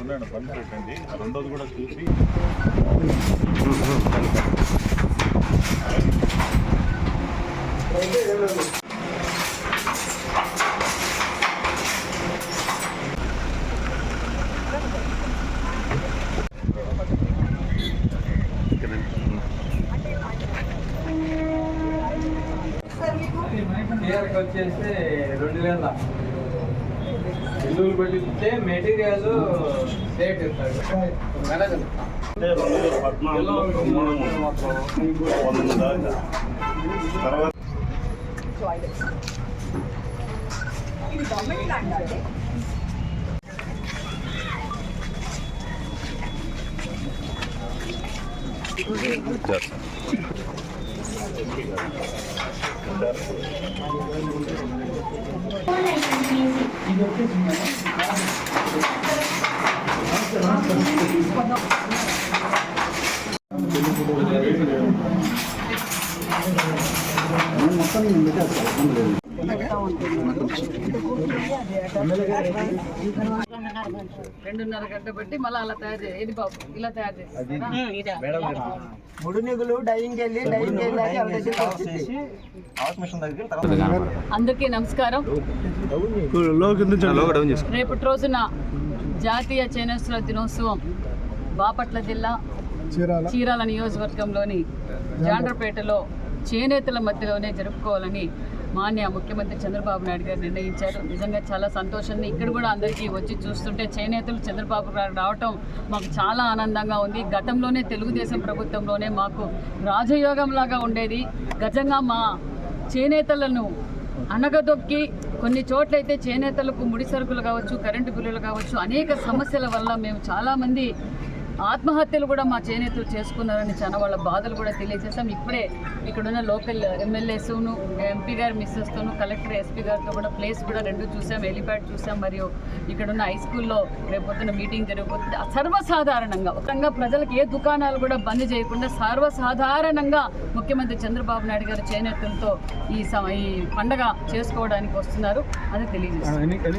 ఉండండి బంద్ పెట్టండి. రెండోది కూడా చూసి. క్లియర్కి వచ్చేసి రెండు వేల. బిల్లులు పెట్టిస్తే మెటీరియల్ రేట్ ఇస్తాడు అంటే రెండు వేల పద్నాలుగులో వంద దాకా. మొత్తం నేను పెట్టేస్తాను ల్యాండ్ అండి రెండున్నర గంట పెట్టి మళ్ళీ అలా తయారు చేయాలి. ఇది బాబు? ఇలా తయారు చేసి ముడినిగులు డైయింగ్ వెళ్ళి డైయింగ్ అందరికీ నమస్కారం. రేపటి రోజున జాతీయ చేనేస్తుల దినోత్సవం బాపట్ల జిల్లా చీరాల నియోజకవర్గంలోని జాండ్రపేటలో చేనేతల మధ్యలోనే జరుపుకోవాలని మాన్య ముఖ్యమంత్రి చంద్రబాబు నాయుడు గారు నిర్ణయించారు. నిజంగా చాలా సంతోషంగా ఇక్కడ కూడా అందరికీ వచ్చి చూస్తుంటే చేనేతలు చంద్రబాబు గారు రావటం మాకు చాలా ఆనందంగా ఉంది. గతంలోనే తెలుగుదేశం ప్రభుత్వంలోనే మాకు రాజయోగంలాగా ఉండేది. గజంగా మా చేనేతలను అనగదొక్కి కొన్ని చోట్లయితే చేనేతలకు ముడి సరుకులు కావచ్చు కరెంటు బిల్లులు కావచ్చు అనేక సమస్యల వల్ల మేము చాలామంది ఆత్మహత్యలు కూడా మా చేనేతలు చేసుకున్నారని చాలా వాళ్ళ బాధలు కూడా తెలియజేశాం. ఇప్పుడే ఇక్కడున్న లోకల్ ఎమ్మెల్యేస్ను ఎంపీ గారు మిస్సెస్తోను కలెక్టర్ ఎస్పీ గారితో కూడా ప్లేస్ కూడా రెండు చూసాం హెలిప్యాడ్ చూసాం మరియు ఇక్కడున్న హై స్కూల్లో రేపొద్దున మీటింగ్ జరిగిపోతుంది సర్వసాధారణంగా ఒకరంగా ప్రజలకు ఏ దుకాణాలు కూడా బంద్ చేయకుండా సర్వసాధారణంగా ముఖ్యమంత్రి చంద్రబాబు నాయుడు గారు చేనేతలతో ఈ ఈ పండగ చేసుకోవడానికి వస్తున్నారు అది తెలియజేస్తారు